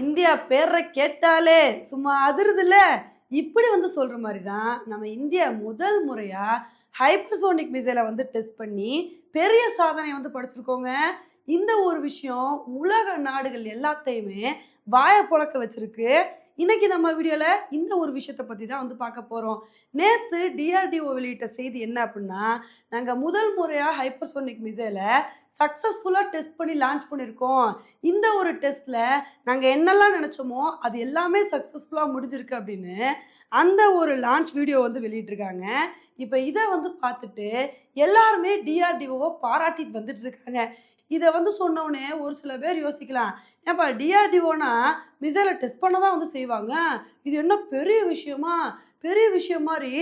India பேரை கேட்டாலே சும்மா அதிருதுல இப்படி வந்து சொல்கிற மாதிரி தான் நம்ம இந்தியா முதல் முறையாக ஹைப்பர்சோனிக் மிசைலை வந்து டெஸ்ட் பண்ணி பெரிய சாதனை வந்து படிச்சிருக்கோங்க. இந்த ஒரு விஷயம் உலக நாடுகள் எல்லாத்தையுமே வாயை புழக்க வச்சிருக்கு. இன்னைக்கு நம்ம வீடியோவில் இந்த ஒரு விஷயத்தை பற்றி தான் வந்து பார்க்க போகிறோம் நேற்று டிஆர்டிஓ வெளியிட்ட செய்தி என்ன அப்படின்னா நாங்கள் முதல் முறையாக ஹைப்பர்சோனிக் மிசைலை சக்ஸஸ்ஃபுல்லாக டெஸ்ட் பண்ணி லான்ச் பண்ணியிருக்கோம் இந்த ஒரு டெஸ்ட்டில் நாங்கள் என்னெல்லாம் நினச்சோமோ அது எல்லாமே சக்ஸஸ்ஃபுல்லாக முடிஞ்சிருக்கு அப்படின்னு அந்த ஒரு லான்ச் வீடியோ வந்து வெளியிட்டிருக்காங்க. இப்போ இதை வந்து பார்த்துட்டு எல்லாருமே டிஆர்டிஓவை பாராட்டிட்டு வந்துட்டு இருக்காங்க. இதை வந்து சொன்னோடனே ஒரு சில பேர் யோசிக்கலாம். ஏன்ப்பா டிஆர்டிஓனா மிசைலை டெஸ்ட் பண்ண தான் வந்து செய்வாங்க. இது என்ன பெரிய விஷயமா? பெரிய விஷயம் மாதிரி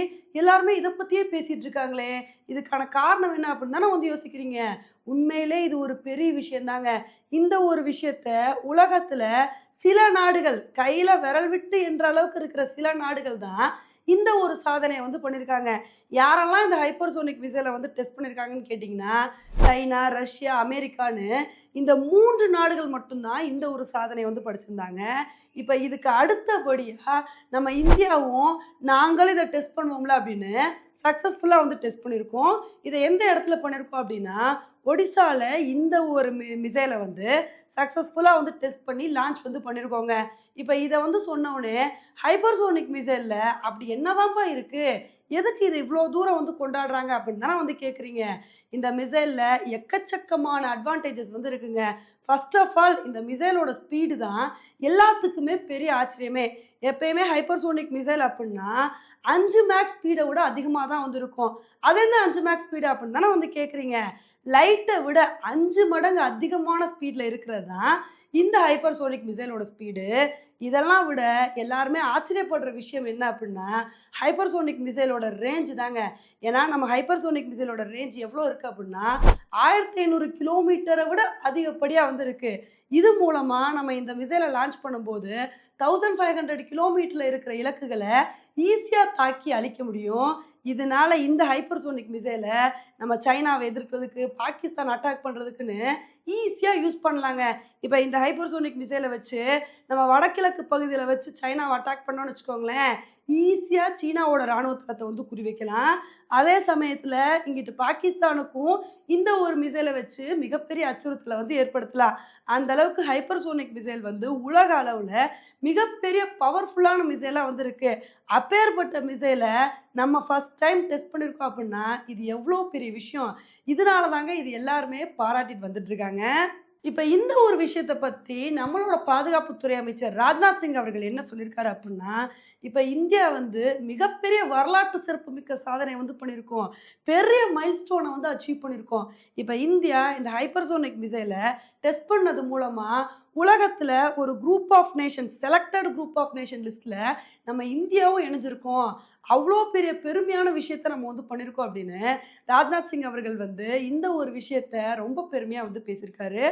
எல்லாருமே இதை பற்றியே பேசிகிட்டு இருக்காங்களே. இதுக்கான காரணம் என்ன அப்படின்னு தானே வந்து யோசிக்கிறீங்க. உண்மையிலே இது ஒரு பெரிய விஷயந்தாங்க இந்த ஒரு விஷயத்த உலகத்தில் சில நாடுகள் கையில் விரல் விட்டு என்ற அளவுக்கு இருக்கிற சில நாடுகள் தான் இந்த ஒரு சாதனையை வந்து பண்ணியிருக்காங்க யாரெல்லாம் இந்த ஹைப்பர்சோனிக் மிசைலை வந்து டெஸ்ட் பண்ணியிருக்காங்கன்னு கேட்டிங்கன்னா சைனா ரஷ்யா அமெரிக்கான்னு இந்த மூன்று நாடுகள் மட்டும்தான் இந்த ஒரு சாதனையை வந்து படிச்சிருந்தாங்க. இப்போ இதுக்கு அடுத்தபடியாக நம்ம இந்தியாவும் நாங்களும் இதை டெஸ்ட் பண்ணுவோம்ல அப்படின்னு சக்ஸஸ்ஃபுல்லாக வந்து டெஸ்ட் பண்ணியிருக்கோம் இதை எந்த இடத்துல பண்ணியிருக்கோம் அப்படின்னா ஒடிசாவில் இந்த ஒரு மி மிசைலை வந்து சக்ஸஸ்ஃபுல்லாக வந்து டெஸ்ட் பண்ணி லான்ச் வந்து பண்ணியிருக்கோங்க இப்போ இதை வந்து சொன்னோடனே ஹைப்பர்சோனிக் மிசைலில் அப்படி என்னதான்ப்பா இருக்குது எதுக்கு இது இவ்வளோ தூரம் வந்து கொண்டாடுறாங்க அப்படின்னு தானே வந்து கேட்குறீங்க இந்த மிசைலில் எக்கச்சக்கமான அட்வான்டேஜஸ் வந்து இருக்குங்க. ஃபர்ஸ்ட் ஆஃப் ஆல் இந்த மிசைலோட ஸ்பீடு தான் எல்லாத்துக்குமே பெரிய ஆச்சரியமே. எப்பயுமே ஹைப்பர்சோனிக் மிசைல் அப்படின்னா அஞ்சு மேக்ஸ் ஸ்பீடை விட அதிகமாக தான் வந்து இருக்கும். அது என்ன அஞ்சு மேக்ஸ் ஸ்பீடு அப்படின்னு தானே வந்து கேட்குறீங்க லைட்டை விட அஞ்சு மடங்கு அதிகமான ஸ்பீடில் இருக்கிறது தான் இந்த ஹைப்பர்சோனிக் மிசைலோட ஸ்பீடு இதெல்லாம் விட எல்லாருமே ஆச்சரியப்படுற விஷயம் என்ன அப்படின்னா ஹைப்பர்சோனிக் மிசைலோட ரேஞ்ச் தாங்க. ஏன்னா நம்ம ஹைப்பர்சோனிக் மிசைலோட ரேஞ்ச் எவ்வளோ இருக்குது அப்படின்னா ஆயிரத்தி ஐநூறு கிலோமீட்டரை விட அதிகப்படியாக வந்து இது மூலமாக நம்ம இந்த மிசைலை லான்ச் பண்ணும்போது தௌசண்ட் ஃபைவ் ஹண்ட்ரட் கிலோமீட்டரில் இருக்கிற இலக்குகளை ஈஸியாக தாக்கி அழிக்க முடியும். இதனால இந்த ஹைப்பர்சோனிக் மிசைலை நம்ம சைனாவை எதிர்க்கிறதுக்கு பாகிஸ்தான் அட்டாக் பண்ணுறதுக்குன்னு ஈஸியாக யூஸ் பண்ணலாங்க. இப்போ இந்த ஹைப்பர்சோனிக் மிசைலை வச்சு நம்ம வடகிழக்கு பகுதியில் வச்சு சைனாவை அட்டாக் பண்ணோம்னு வச்சுக்கோங்களேன் ஈஸியாக சீனாவோட இராணுவ தளத்தை வந்து குறி வைக்கலாம். அதே சமயத்தில் இங்கிட்டு பாகிஸ்தானுக்கும் இந்த ஒரு மிசைலை வச்சு மிகப்பெரிய அச்சுறுத்தலை வந்து ஏற்படுத்தலாம். அந்த அளவுக்கு ஹைப்பர்சோனிக் மிசைல் வந்து உலக அளவில் மிகப்பெரிய பவர்ஃபுல்லான மிசைலாக வந்து இருக்கு அப்பேற்பட்ட மிசைலை நம்ம ஃபஸ்ட் டைம் டெஸ்ட் பண்ணியிருக்கோம் அப்படின்னா இது எவ்வளோ பெரிய விஷயம்? இதனால தாங்க இது எல்லாருமே பாராட்டிட்டு வந்துட்டு இருக்காங்க. இப்போ இந்த ஒரு விஷயத்தை பற்றி நம்மளோட பாதுகாப்புத்துறை அமைச்சர் ராஜ்நாத் சிங் அவர்கள் என்ன சொல்லியிருக்காரு அப்படின்னா இப்போ இந்தியா வந்து மிகப்பெரிய வரலாற்று சிறப்புமிக்க சாதனை வந்து பண்ணியிருக்கோம் பெரிய மைல்ஸ்டோனை வந்து அச்சீவ் பண்ணியிருக்கோம் இப்போ இந்தியா இந்த ஹைப்பர்சோனிக் மிசைலை டெஸ்ட் பண்ணது மூலமாக உலகத்தில் ஒரு group of nation selected group of nation லிஸ்ட்டில் நம்ம இந்தியாவும் இணைஞ்சிருக்கோம். அவ்வளோ பெரிய பெருமையான விஷயத்த நம்ம வந்து பண்ணியிருக்கோம் அப்படின்னு ராஜ்நாத் சிங் அவர்கள் வந்து இந்த ஒரு விஷயத்த ரொம்ப பெருமையாக வந்து பேசியிருக்காரு.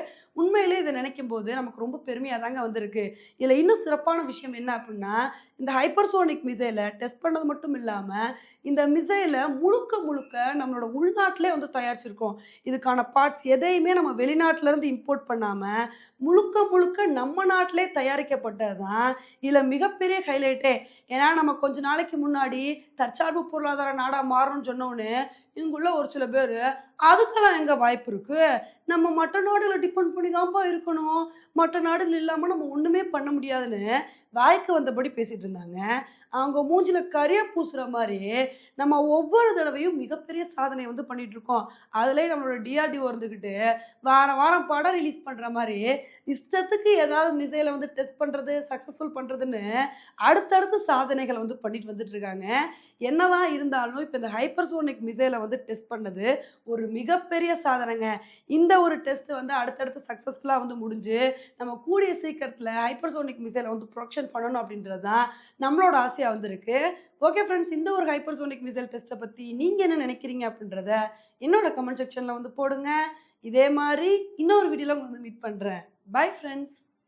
உண்மையிலே இதை நினைக்கும் போது நமக்கு ரொம்ப பெருமையாக தாங்க வந்திருக்கு. இதில் இன்னும் சிறப்பான விஷயம் என்ன அப்படின்னா இந்த ஹைப்பர்சோனிக் மிசைலை டெஸ்ட் பண்ணது மட்டும் இல்லாமல் இந்த மிசைலை முழுக்க முழுக்க நம்மளோட உள்நாட்டிலே வந்து தயாரிச்சிருக்கோம். இதுக்கான பார்ட்ஸ் எதையுமே நம்ம வெளிநாட்டிலேருந்து இம்போர்ட் பண்ணாமல் முழுக்க முழுக்க நம்ம நாட்டிலே தயாரிக்கப்பட்டது தான் இதில் மிகப்பெரிய ஹைலைட்டே ஏன்னா நம்ம கொஞ்ச நாளைக்கு முன்னாடி தற்சார்பு பொருளாதார நாடாக மாறும்னு சொன்னோன்னு இங்குள்ள ஒரு சில பேர் அதுக்கெல்லாம் எங்கே வாய்ப்பு இருக்கு? நம்ம மற்ற நாடுகளை டிபெண்ட் பண்ணி தான்ப்பா இருக்கணும். மற்ற நாடுகள் இல்லாமல் நம்ம ஒன்றுமே பண்ண முடியாதுன்னு வாய்க்கு வந்தபடி பேசிகிட்டு இருந்தாங்க. அவங்க மூஞ்சில் கரையை பூசுகிற மாதிரி நம்ம ஒவ்வொரு தடவையும் மிகப்பெரிய சாதனை வந்து பண்ணிகிட்டு இருக்கோம். அதுலேயே நம்மளோட டிஆர்டிஓ இருந்துக்கிட்டு வாரம் வாரம் படம் ரிலீஸ் பண்ணுற மாதிரி இஷ்டத்துக்கு ஏதாவது மிசைலை வந்து டெஸ்ட் பண்ணுறது சக்ஸஸ்ஃபுல் பண்ணுறதுன்னு அடுத்தடுத்து சாதனைகளை வந்து பண்ணிட்டு வந்துட்டு இருக்காங்க. என்னதான் இருந்தாலும் இப்போ இந்த ஹைப்பர்சோனிக் மிசைலை வந்து டெஸ்ட் பண்ணது ஒரு மிகப்பெரிய சாதனைங்க. இந்த ஒரு டெஸ்ட் வந்து அடுத்தடுத்து சக்ஸஸ்ஃபுல்லாக வந்து முடிஞ்சு நம்ம கூடிய சீக்கிரத்தில் ஹைப்பர்சோனிக் மிசைலை வந்து ப்ரொடக்ஷன் பண்ணணும் அப்படின்றது தான் நம்மளோட ஆசையாக வந்திருக்கு. ஓகே ஃப்ரெண்ட்ஸ் இந்த ஒரு ஹைப்பர்சோனிக் மிசைல் டெஸ்ட்டை பற்றி நீங்கள் என்ன நினைக்கிறீங்க அப்படின்றத என்னோட கமெண்ட் செக்ஷனில் வந்து போடுங்க. இதே மாதிரி இன்னொரு வீடியோவில் உங்களை வந்து மீட் பண்ணுறேன் பை ஃப்ரெண்ட்ஸ்